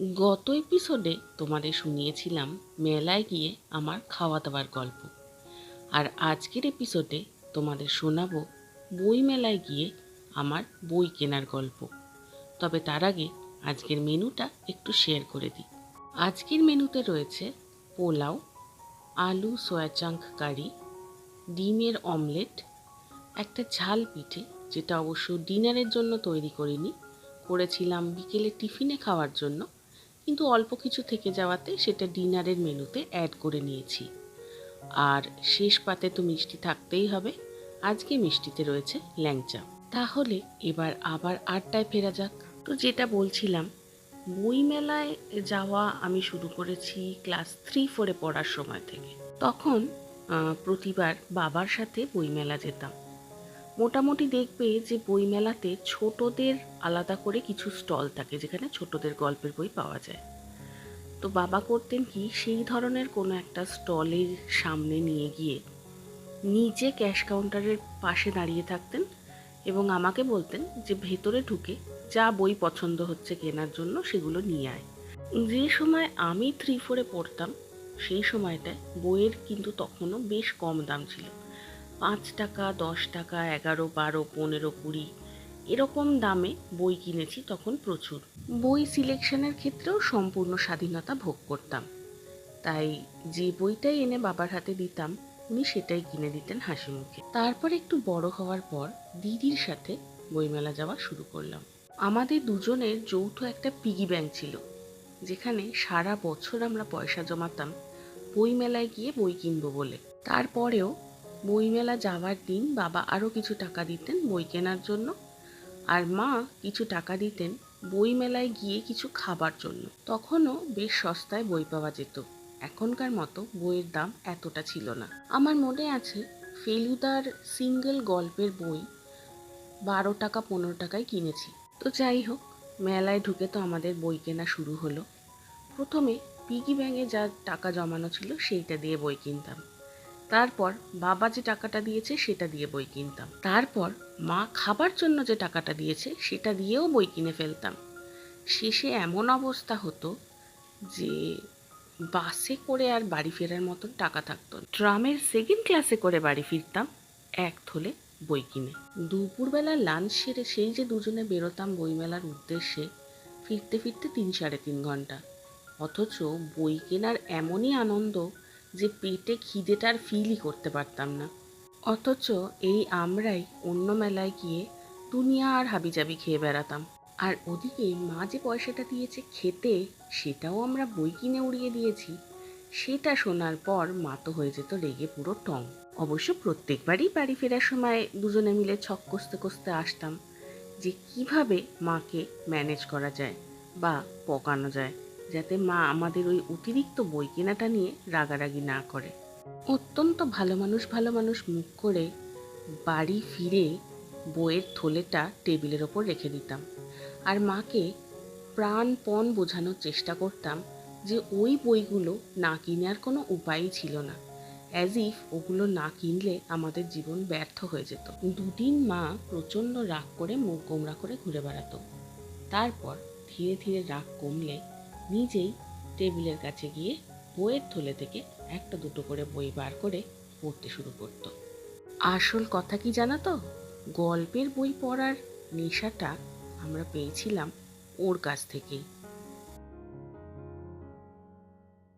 গত এপিসোডে তোমাদের শুনিয়েছিলাম মেলায় গিয়ে আমার খাওয়া দাওয়ার গল্প। আর আজকের এপিসোডে তোমাদের শোনাবো বই মেলায় গিয়ে আমার বই কেনার গল্প। তবে তার আগে আজকের মেনুটা একটু শেয়ার করে দিই। আজকের মেনুতে রয়েছে পোলাও, আলু সয়া চাঙ্ক কারি ডিমের অমলেট, একটা ঝাল পিঠে, যেটা অবশ্য ডিনারের জন্য তৈরি করিনি, করেছিলাম বিকেলে টিফিনে খাওয়ার জন্য। কিন্তু অল্প কিছু থেকে যাওয়াতে সেটা ডিনারের মেনুতে অ্যাড করে নিয়েছি। আর শেষ পাতে তো মিষ্টি থাকতেই হবে। আজকে মিষ্টিতে রয়েছে ল্যাংচা। তাহলে এবার আবার আড্ডায় ফেরা যাক। তো যেটা বলছিলাম, বইমেলায় যাওয়া আমি শুরু করেছি ক্লাস থ্রি ফোরে পড়ার সময় থেকে। তখন প্রতিবার বাবার সাথে বইমেলা যেতাম। মোটামুটি দেখবে যে বইমেলাতে ছোটদের আলাদা করে কিছু স্টল থাকে, যেখানে ছোটদের গল্পের বই পাওয়া যায়। তো বাবা করতেন কি, সেই ধরনের কোনো একটা স্টলের সামনে নিয়ে গিয়ে নিজে ক্যাশ কাউন্টারের পাশে দাঁড়িয়ে থাকতেন এবং আমাকে বলতেন যে ভেতরে ঢুকে যা বই পছন্দ হচ্ছে কেনার জন্য সেগুলো নিয়ে আয়। যে সময় আমি থ্রি ফোরে পড়তাম, সেই সময়টায় বইয়ের কিন্তু তখনও বেশ কম দাম ছিল। পাঁচ টাকা, দশ টাকা, এগারো, বারো, পনেরো, কুড়ি এরকম দামে বই কিনেছি তখন প্রচুর। বই সিলেকশনের ক্ষেত্রেও সম্পূর্ণ স্বাধীনতা ভোগ করতাম। তাই যে বইটাই এনে বাবার হাতে দিতাম, উনি সেটাই কিনে দিতেন হাসি মুখে। তারপর একটু বড় হওয়ার পর দিদির সাথে বইমেলা যাওয়া শুরু করলাম। আমাদের দুজনের যৌথ একটা পিগি ব্যাংক ছিল, যেখানে সারা বছর আমরা পয়সা জমাতাম বইমেলায় গিয়ে বই কিনবো বলে। তারপরেও বইমেলা যাওয়ার দিন বাবা আরও কিছু টাকা দিতেন বই কেনার জন্য। আর মা কিছু টাকা দিতেন বই মেলায় গিয়ে কিছু খাবার জন্য। তখনও বেশ সস্তায় বই পাওয়া যেত। এখনকার মতো বইয়ের দাম এতটা ছিল না। আমার মনে আছে ফেলুদার সিঙ্গেল গল্পের বই বারো টাকা, পনেরো টাকায় কিনেছি। তো যাই হোক, মেলায় ঢুকে তো আমাদের বই কেনা শুরু হলো। প্রথমে পিগি ব্যাঙে যা টাকা জমানো ছিল সেইটা দিয়ে বই কিনতাম। তারপর বাবা যে টাকাটা দিয়েছে সেটা দিয়ে বই কিনতাম। তারপর মা খাবার জন্য যে টাকাটা দিয়েছে সেটা দিয়েও বই কিনে ফেলতাম। শেষে এমন অবস্থা হতো যে বাসে করে আর বাড়ি ফেরার মতন টাকা থাকতো। ট্রামের সেকেন্ড ক্লাসে করে বাড়ি ফিরতাম, এক থলে বই কিনে। দুপুরবেলা লাঞ্চ সেরে সেই যে দুজনে বেরোতাম বইমেলার উদ্দেশ্যে, ফিরতে ফিরতে তিন সাড়ে তিন ঘণ্টা। অথচ বই কেনার এমনই আনন্দ যে পেটে খিদেটার ফিলই করতে পারতাম না। অথচ এই আমরাই অন্য মেলায় গিয়ে দুনিয়া আর হাবিজাবি খেয়ে বেড়াতাম। আর ওদিকে মা যে পয়সাটা দিয়েছে খেতে, সেটাও আমরা বই কিনে উড়িয়ে দিয়েছি। সেটা শোনার পর মা তো হয়ে যেত রেগে পুরো টং। অবশ্য প্রত্যেকবারই বাড়ি ফেরার সময় দুজনে মিলে ছক কষতে কষতে আসতাম যে কীভাবে মাকে ম্যানেজ করা যায় বা পকানো যায়। যাতে মা আমাদের ওই অতিরিক্ত বই কেনাটা নিয়ে রাগারাগি না করে। অত্যন্ত ভালো মানুষ ভালো মানুষ মুখ করে বাড়ি ফিরে বইয়ের থলেটা টেবিলের ওপর রেখে দিতাম। আর মাকে প্রাণপণ বোঝানোর চেষ্টা করতাম যে ওই বইগুলো না কিনে আর কোনো উপায়ই ছিল না। অ্যাজ ইফ ওগুলো না কিনলে আমাদের জীবন ব্যর্থ হয়ে যেত। দুদিন মা প্রচণ্ড রাগ করে মুখ গোমরা করে ঘুরে বেড়াতো। তারপর ধীরে ধীরে রাগ কমলে নিজেই টেবিলের কাছে গিয়ে বইয়ের থলে থেকে একটা দুটো করে বই বার করে পড়তে শুরু করত। আসল কথা কি জানা তো? গল্পের বই পড়ার নেশাটা আমরা পেয়েছিলাম ওর কাছ থেকেই।